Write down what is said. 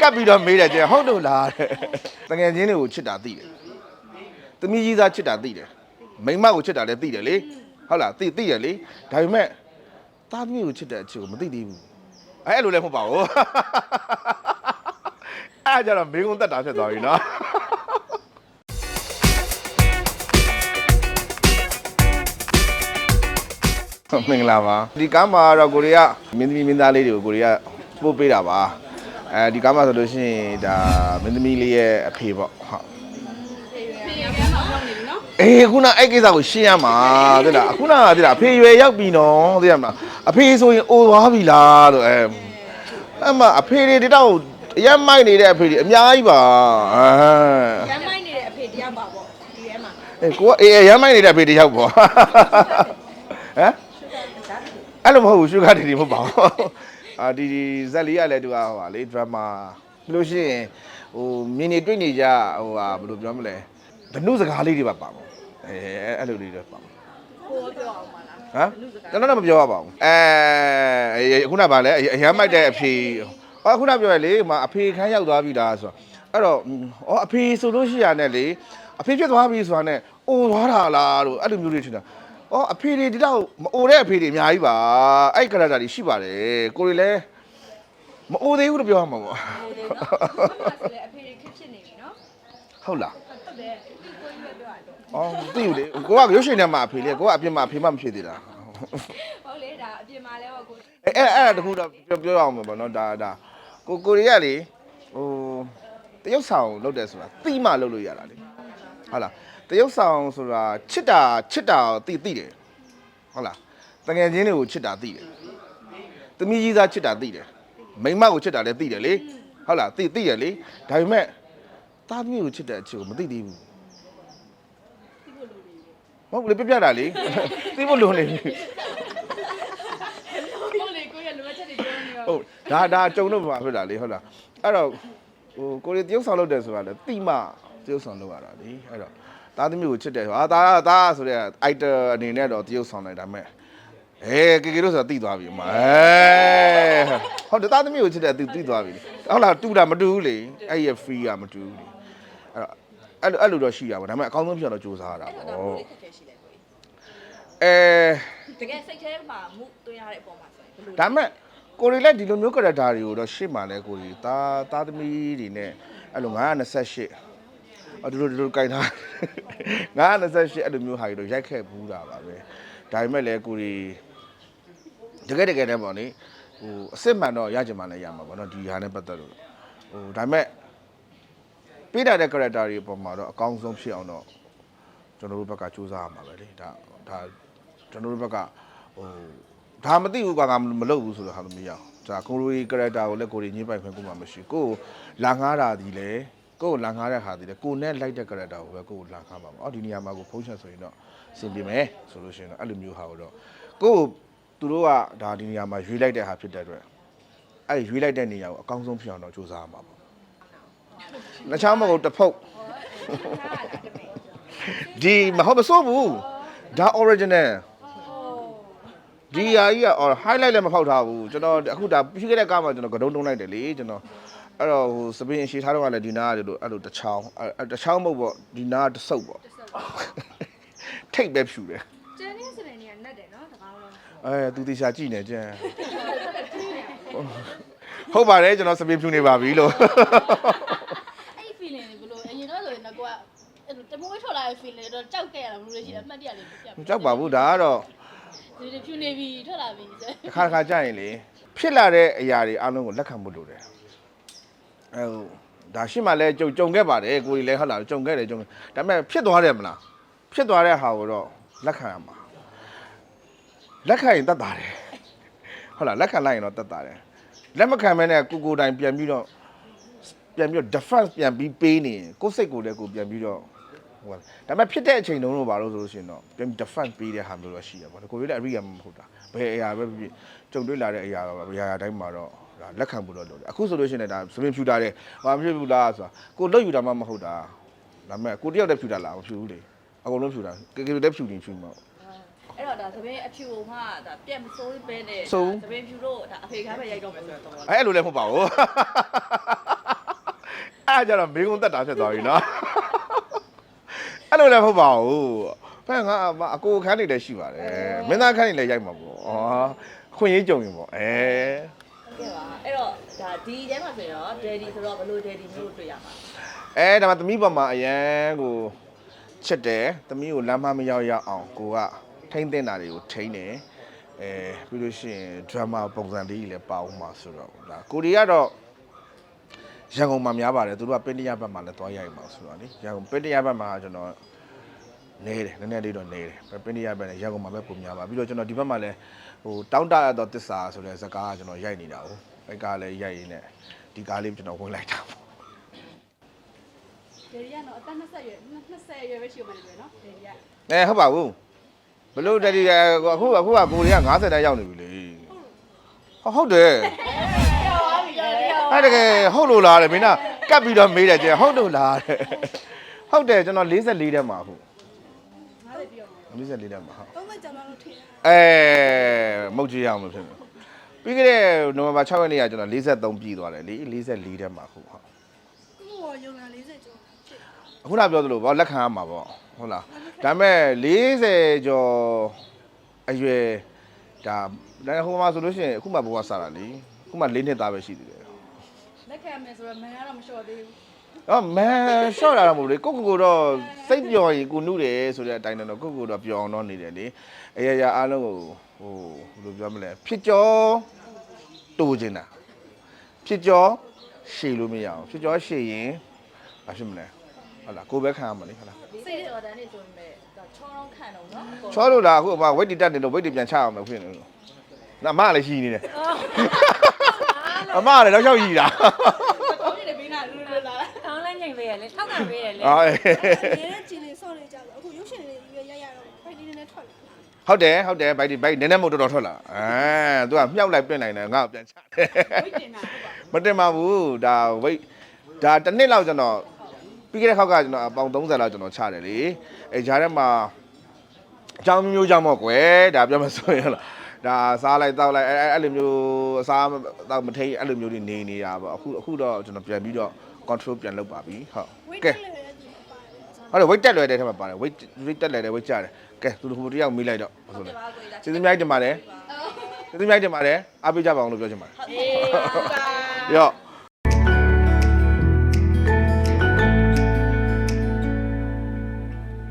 ကပ်ပြီးတော့မေးတယ်ကျဟုတ်လို့လားတဲ့တငယ်ချင်းတွေကိုချစ်တာသိတယ်သမီးကြီးသားချစ်တာသိတယ်မိန်းမကိုချစ်တာလည်းသိတယ်လေဟုတ်လားသိသိရလေဒါပေမဲ့သားသမီးကိုချစ်တဲ့အချစ်ကိုမသိသေးဘူးအဲအဲ့လိုလည်းမဟုတ်ပါဘူးအဲ့ဒါကြတော့မေကုန်းတက်တာဖြစ်သွားပြီနော်မင်္ဂလာပါဒီကားမှာတော့ကိုရီးယားမင်းသမီးမင်းသားလေးတွေကိုကိုရီးယားပို့ပေးတာပါ အဲဒီကားမှာဆိုလို့ရှိရင်ဒါမင်းသမီးလေးရဲ့အဖေပေါ့ဟုတ်ဖေရကမ်းတော့ရောက်နေပြီနော်အေးခုနအဲ့ကိစ္စကိုရှင်းရမှာသိလားခုနကသိလားအဖေရွယ်ရောက်ပြီနော်သိရမလားအဖေဆိုရင်အိုသွားပြီလားလို့အဲအမအဖေတွေဒီတော့အရက်မိုက်နေတဲ့အဖေတွေအများကြီးပါအဲရမ်းမိုင်းနေတဲ့အဖေတရားပါပေါ့ဒီထဲမှာအေးကိုကအေးအရက်မိုက်နေတဲ့အဖေတွေရောက်ပေါ့ဟမ်အဲ့လိုမဟုတ်ဘူးရှုခါတီတီမဟုတ်ပါဘူး အာဒီဒီဇက်လေးကလည်းသူကဟိုပါလေဒရမာပြီးလို့ရှိရင်ဟိုမြင်နေတွေ့နေကြဟိုဟာဘယ်လိုပြောမလဲဘနုစကားလေးတွေပါပါပေါ့အဲအဲ့လိုလေးတွေပါပေါ့ကိုယ်ပြောအောင်ပါလားဟမ်ကျွန်တော်တော့မပြောရပါဘူးအဲခုနကဗာလဲအရမ်းမိုက်တဲ့အဖေအော်ခုနပြောရလေဟိုမှာအဖေခန်းရောက်သွားပြီလားဆိုတော့အဲ့တော့ဩအဖေဆိုလို့ရှိရနဲ့လေအဖေဖြစ်သွားပြီဆိုတာနဲ့အိုသွားတာလားလို့အဲ့လိုမျိုးလေးထင်တာ ဩအဖေတွေဒီတော့မအိုတဲ့အဖေတွေအများကြီးပါအဲ့ကရက်တာတွေရှိပါတယ်ကိုတွေလည်းမအိုသေးဘူးလို့ပြောရမှာပေါ့ဟိုတယ်နော်ဆိုလေအဖေတွေခစ်ဖြစ်နေပြီနော်ဟုတ်လားဟုတ်တယ်ဒီကိုကြီးပြောရတယ်အော်မသိဘူးလေကိုကရုပ်ရှင်ထဲမှာအဖေလေကိုကအပြင်မှာအဖေမှမဖြစ်သေးတာဟုတ်လေဒါအပြင်မှာလဲဟောကိုအဲအဲ့အဲ့ဒါတခုတော့ပြောပြောရအောင်ပေါ့နော်ဒါဒါကိုကိုရီးယားလေဟိုတရုတ်ဆောင်လုပ်တယ်ဆိုတာတိမှလုပ်လို့ရတာလေဟုတ်လား တရုတ်ဆောင်ဆိုတာချစ်တာချစ်တာတိတိတယ်ဟုတ်လားတငယ်ချင်းတွေကိုချစ်တာတိတယ်သမီးကြီးသားချစ်တာတိတယ်မိန်းမကိုချစ်တာလည်းတိတယ်လေဟုတ်လားတိတိရလေဒါပေမဲ့သားသမီးကိုချစ်တဲ့အချစ်ကိုမသိသေးဘူးမဟုတ်ဘူးလေပြပြတာလေသိဖို့လိုနေပြီဟုတ်လေကိုရလိုအပ်ချက်တွေပြောနေရောဟုတ်ဒါဒါကြုံတော့မှာဖြစ်တာလေဟုတ်လားအဲ့တော့ဟိုကိုရီတရုပ်ဆောင်လုပ်တယ်ဆိုတာလေတိမတရုပ်ဆောင်လုပ်ရတာလေအဲ့တော့ သားသမီးကိုချစ်တယ်ဟာသားသားဆိုတဲ့ item အနေနဲ့တော့တရုပ်ဆောင်လိုက်ဒါမဲ့အဲကေကေလို့ဆိုတာတိသွားပြီအမအဲဟုတ်တယ်သားသမီးကိုချစ်တယ်တိတိသွားပြီဟုတ်လားတူတာမတူဘူးလေအဲ့ရ free ကမတူဘူးလေအဲ့တော့အဲ့လိုအဲ့လိုတော့ရှိရပါဒါပေမဲ့အကောင်းဆုံးဖြစ်အောင်တော့စူးစမ်းရတာပေါ့ဒါမို့လေးခက်ခဲရှိတယ်ကိုအဲတကယ်စိတ်ထဲမှာမှုတွင်းရတဲ့အပေါ်မှာဆိုရင်ဘယ်လိုဒါပေမဲ့ကိုရီလည်းဒီလိုမျိုး character တွေကိုတော့ရှေ့မှာလဲကိုရီသားသားသမီးတွေနဲ့အဲ့လို928 အဲ့ဒီလိုဒီလိုကြိုင်ထား928အဲ့လိုမျိုးဟာတွေတော့ရိုက်ခဲ့ဘူးတာပါပဲဒါပေမဲ့လည်းကိုရီတကယ်တကယ်နဲ့ပေါ့နိဟိုအစ်စ်မှန်တော့ရကြမှာလည်းရမှာပေါ့နော်ဒီဟာနဲ့ပတ်သက်လို့ဟိုဒါပေမဲ့ပေးတာတဲ့ character တွေအပေါ်မှာတော့အကောင်းဆုံးဖြစ်အောင်တော့ကျွန်တော်တို့ဘက်ကစူးစမ်းရမှာပဲလေဒါဒါကျွန်တော်တို့ဘက်ကဟိုဒါမသိဘူးကွာငါမလုပ်ဘူးဆိုတော့ဟာလို့မရအောင်ဒါကိုရိုရီကရက်တာကိုလည်းကိုရီညှိပိုင်ခွင့်ကိုမှမရှိကိုကိုလာငားတာဒီလေ ကိုကိုလာငားတဲ့ဟာဒီလေကိုနဲ့လိုက်တဲ့ကရက်တာကိုပဲကိုကိုလာငားပါမှာအော်ဒီနေရာမှာကိုဖုန်းချက်ဆိုရင်တော့စင်ပြမယ်ဆိုလို့ရှိရင်တော့အဲ့လိုမျိုးဟာကိုတော့ကိုကိုသူတို့ကဒါဒီနေရာမှာရွေးလိုက်တဲ့ဟာဖြစ်တဲ့အတွက်အဲ့ရွေးလိုက်တဲ့နေရာကိုအကောင်းဆုံးဖြစ်အောင်တော့စူးစမ်းရမှာပေါ့နှချောင်းမကိုတစ်ဖုတ်ဒီမဟုတ်မစိုးဘူးဒါ original ဒီဟာကြီးကအော် highlight လည်းမဖောက်ထားဘူးကျွန်တော်အခုဒါပြီးခဲ့တဲ့ကားမှာကျွန်တော်ကတုံးတုံးလိုက်တယ်လေကျွန်တော် အဲ့တော့ဟိုစပင်းအရှိထားတော့ကလည်းဒီနားကလို့အဲ့လိုတစ်ချောင်းအဲ့တစ်ချောင်းမဟုတ်ပေါ့ဒီနားကတစ်ဆုပ်ပေါ့ထိတ်ပဲဖြူတယ်ကျန်တဲ့စနေနေ့ကနတ်တယ်နော်တကားလုံးအဲသူတေချာကြည့်နေကြံဟုတ်ပါတယ်ကျွန်တော်စပင်းဖြူနေပါပြီလို့အဲ့ feeling တွေဘလို့အရင်တော့ဆိုရင်တော့ကိုကအဲ့လိုတမိုးထွက်လာတဲ့ feeling တွေတော့ကြောက်ခဲ့ရတာမလို့လို့ရှိတယ်အမှတ်တရလေးပြပြကြောက်ပါဘူးဒါကတော့ဒီလိုဖြူနေပြီထွက်လာပြီဆိုတစ်ခါတစ်ခါကြာရင်လေဖြစ်လာတဲ့အရာတွေအားလုံးကိုလက်ခံဖို့လိုတယ် အဲဟိုဒါရှိမှလည်းကြုံကြုံခဲ့ပါတယ်ကိုကြီးလည်းဟုတ်လားကြုံခဲ့တယ်ကြုံဒါပေမဲ့ဖြစ်သွားတယ်မလားဖြစ်သွားတဲ့ဟာကိုတော့လက်ခံရမှာလက်ခံရင်တတ်တာတယ်ဟုတ်လားလက်ခံလိုက်ရင်တော့တတ်တာတယ်လက်မခံမဲနဲ့ကိုကိုတိုင်ပြန်ပြီးတော့ပြန်ပြီးတော့ defense ပြန်ပြီးပေးနေရင်ကိုယ်စိတ်ကိုလည်းကိုပြန်ပြီးတော့ဟိုဒါပေမဲ့ဖြစ်တဲ့အချိန်တုန်းတော့ဘာလို့ဆိုလို့ရှိရင်တော့ပြန်ပြီး defense ပေးတဲ့ဟာမျိုးတော့ရှိရပါတော့ကိုကြီးလည်းအရိယာမဟုတ်တာဘယ်အရာပဲဖြစ်ဖြစ်ကြုံတွေ့လာတဲ့အရာပါအရာတိုင်းမှာတော့ ဒါလက်ခံဖို့တော့လိုတယ်အခုဆိုလို့ရှိရင်လည်းဒါစပင်းဖြူတာတဲ့ဟာမဖြစ်ဘူးလားဆိုတာကိုလွတ်ယူတာမှမဟုတ်တာဒါပေမဲ့ကိုတယောက်တည်းဖြူတာလားမဖြူဘူးလေအကုန်လုံးဖြူတာကေကေလည်းဖြူနေဖြူမှာအဲ့တော့ဒါသပင်းအဖြူမှဒါပြက်မစိုးပဲနဲ့စိုးသပင်းဖြူလို့ဒါအဖေခါပဲရိုက်တော့မယ်ဆိုတော့တော့အဲ့လိုလည်းမဟုတ်ပါဘူးအဲ့ဒါကြတော့မင်းကုန်းတက်တာဖြစ်သွားပြီနော်အဲ့လိုလည်းမဟုတ်ပါဘူးဖက်ငါအကိုခန်းနေလည်းရှိပါတယ်မင်းသားခန်းနေလည်းရိုက်မှာပေါ့ဩခွင့်ရေးကြုံရင်ပေါ့အဲဟုတ် ကဲ့ပါအဲ့တော့ဒါဒီထဲမှာဆိုရင်တော့ daddy ဆိုတော့ဘယ်လို daddy မျိုးတွေ့ရမှာအဲဒါမှသမီးပေါ်မှာအရန်ကိုချစ်တယ်သမီးကိုလမ်းမမရောက်ရအောင်ကိုကထိမ့်တင်တာတွေကိုထိမ့်တယ်အဲပြီးလို့ရှိရင် drama ပုံစံလေးကြီးလည်းပါအောင်မှာဆိုတော့ဒါကိုရီကတော့ရန်ကုန်မှာများပါတယ်သူတို့ကပင်တရဘက်မှာလည်းသွားရိုက်မှာဆိုတော့လေရန်ကုန်ပင်တရဘက်မှာကျွန်တော် နေတယ်နည်းနည်းလေးတော့နေတယ်ပင်တရဘက်နဲ့ရန်ကုန်မှာပဲပုံများပါပြီးတော့ကျွန်တော်ဒီဘက်မှာလည်းဟိုတောင်းတရတော့တစ္ဆာဆိုတဲ့ဇာတ်ကားကကျွန်တော်ရိုက်နေတာဟုတ်အဲကားလည်းရိုက်ရင်းနဲ့ဒီကားလေးကျွန်တော်ဝင်လိုက်တာပေါ့ဒေရီကတော့အသက်20ရွယ်20ရွယ်ပဲရှိမှတယ်နော်ဒေရီကအဲဟုတ်ပါဘူးဘလို့တက်ဒီကအခုအခုကကိုတွေက90တန်းရောက်နေပြီလေဟုတ်ဟုတ်တယ်ပြောပါပြီဒေရီကအဲ့တကယ်ဟုတ်လို့လားတဲ့မင်းကကတ်ပြီးတော့မေးတယ်ကျဟုတ်လို့လားတဲ့ဟုတ်တယ်ကျွန်တော်44တက်မှာအခု 50ပြောမှာ44တက်မှာဟုတ်တော့မကြောင်တော့ထင်အဲမုတ်ကြီးရအောင်လို့ဖြစ်နေပြီးခဲ့တဲ့နိုဝင်ဘာ6ရက်နေ့ကကျွန်တော်43ပြည်သွားတယ်လေ44တက်မှာအခုဟုတ်ကိုကိုရုံလာ40ကျော်ဖြစ်အခုနပြောသလိုဗောလက်ခံရမှာဗောဟုတ်လားဒါပေမဲ့40ကျော်အရွယ်ဒါဒါဟိုမှာဆိုလို့ရှိရင်အခုမှဘဝစတာလေအခုမှ၄နှစ်သားပဲရှိသေးတယ်လက်ခံမယ်ဆိုတော့မန်ကတော့မလျှော့သေးဘူး အော်မန်ရှော့လာတော့မဟုတ်လေကိုကိုကိုတော့စိတ်ပျော်ရင်ကိုနုတယ်ဆိုတဲ့အတိုင်းတော့ကိုကိုတော့ပျော်အောင်တော့နေတယ်လေအရာရာအားလုံးကိုဟိုဘယ်လိုပြောမလဲဖြစ်ကြောတူချင်တာဖြစ်ကြောရှည်လို့မရအောင်ဖြစ်ကြောရှည်ရင်ဘာဖြစ်မလဲဟုတ်လားကိုပဲခံရမှာလေဟုတ်လားဒီစိတ်တော်တန်းနေဆိုပေမဲ့ဒါချောတော့ခံတော့နော်အကုန်ချောလို့လားအခုအမဝိတ်တီတက်နေလို့ဝိတ်တီပြန်ချအောင်မဖြစ်နေလို့နာမလည်းရှိနေတယ်အမလည်းတော့ချောက်ရှိတာကောင်းနေတယ်ဘင်းကလူလူလာ ကောင်းလဲငိမ့် ပေးရလေထောက်ခံပေးရလေအော်နေတဲ့ကျင်းလေးဆော့နေကြဆိုအခုရုပ်ရှင်လေးရွေးရရတော့ဖိုင်လေးနဲ့ထွက်လာဟုတ်တယ်ဟုတ်တယ်ဘိုက်ဒီဘိုက်နည်းနည်းမဟုတ်တော်တော်ထွက်လာအဲသူကမြှောက်လိုက်ပြင့်နိုင်တယ်ငါ့ကိုပြန်ချတယ်ဝိတ်တင်တာဟုတ်ပါမတင်ပါဘူးဒါဝိတ်ဒါတစ်နှစ်လောက်ကျွန်တော်ပြီးခဲ့တဲ့ခေါက်ကကျွန်တော်အပေါင်30လောက်ကျွန်တော်ချတယ်လေအဲဂျားထဲမှာအကြောင်းမျိုးကြောင့်ပေါ့ကွယ်ဒါပြောမဆိုရင်လားဒါစားလိုက်တောက်လိုက်အဲအဲ့လိုမျိုးအစားတော့မထိအဲ့လိုမျိုးတွေနေနေတာပေါ့အခုအခုတော့ကျွန်တော်ပြန်ပြီးတော့ control ပြန်လုပ်ပါပြီဟုတ်ဝိတ်ကဲတက်လေရဲ့ဒီမှာပါတယ်ဟုတ်တယ် weight တက်လွယ်တဲ့ထဲမှာပါတယ် weight weight တက်လွယ်တယ် weight ကျတယ်ကဲသူတို့ဟိုတယောက်မေးလိုက်တော့ဆိုဟုတ်လို့ကဲ့ပါကိုကြီးဒါကျေးဇူးများတင်ပါတယ်ကျေးဇူးများတင်ပါတယ်အားပေးကြပါအောင်လို့ပြောချင်ပါတယ်ဟုတ်ကဲ့ပါရော့